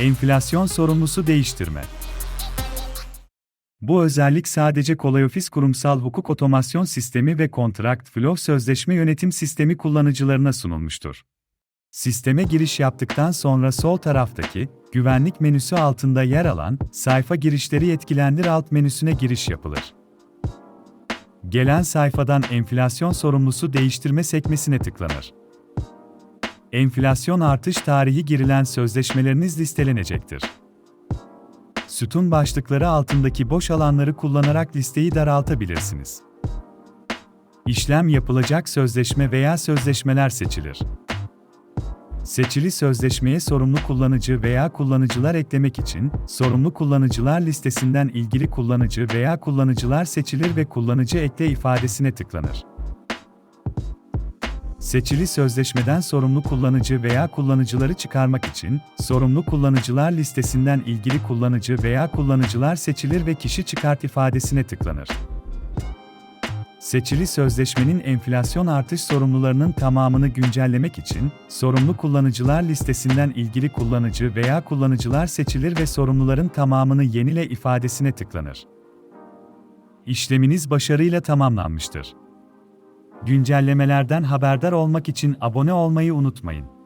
Enflasyon sorumlusu değiştirme. Bu özellik sadece KolayOffice kurumsal hukuk otomasyon sistemi ve Contract Flow sözleşme yönetim sistemi kullanıcılarına sunulmuştur. Sisteme giriş yaptıktan sonra sol taraftaki güvenlik menüsü altında yer alan sayfa girişleri yetkilendir alt menüsüne giriş yapılır. Gelen sayfadan enflasyon sorumlusu değiştirme sekmesine tıklanır. Enflasyon artış tarihi girilen sözleşmeleriniz listelenecektir. Sütun başlıkları altındaki boş alanları kullanarak listeyi daraltabilirsiniz. İşlem yapılacak sözleşme veya sözleşmeler seçilir. Seçili sözleşmeye sorumlu kullanıcı veya kullanıcılar eklemek için, sorumlu kullanıcılar listesinden ilgili kullanıcı veya kullanıcılar seçilir ve kullanıcı ekle ifadesine tıklanır. Seçili sözleşmeden sorumlu kullanıcı veya kullanıcıları çıkarmak için, sorumlu kullanıcılar listesinden ilgili kullanıcı veya kullanıcılar seçilir ve kişi çıkart ifadesine tıklanır. Seçili sözleşmenin enflasyon artış sorumlularının tamamını güncellemek için, sorumlu kullanıcılar listesinden ilgili kullanıcı veya kullanıcılar seçilir ve sorumluların tamamını yenile ifadesine tıklanır. İşleminiz başarıyla tamamlanmıştır. Güncellemelerden haberdar olmak için abone olmayı unutmayın.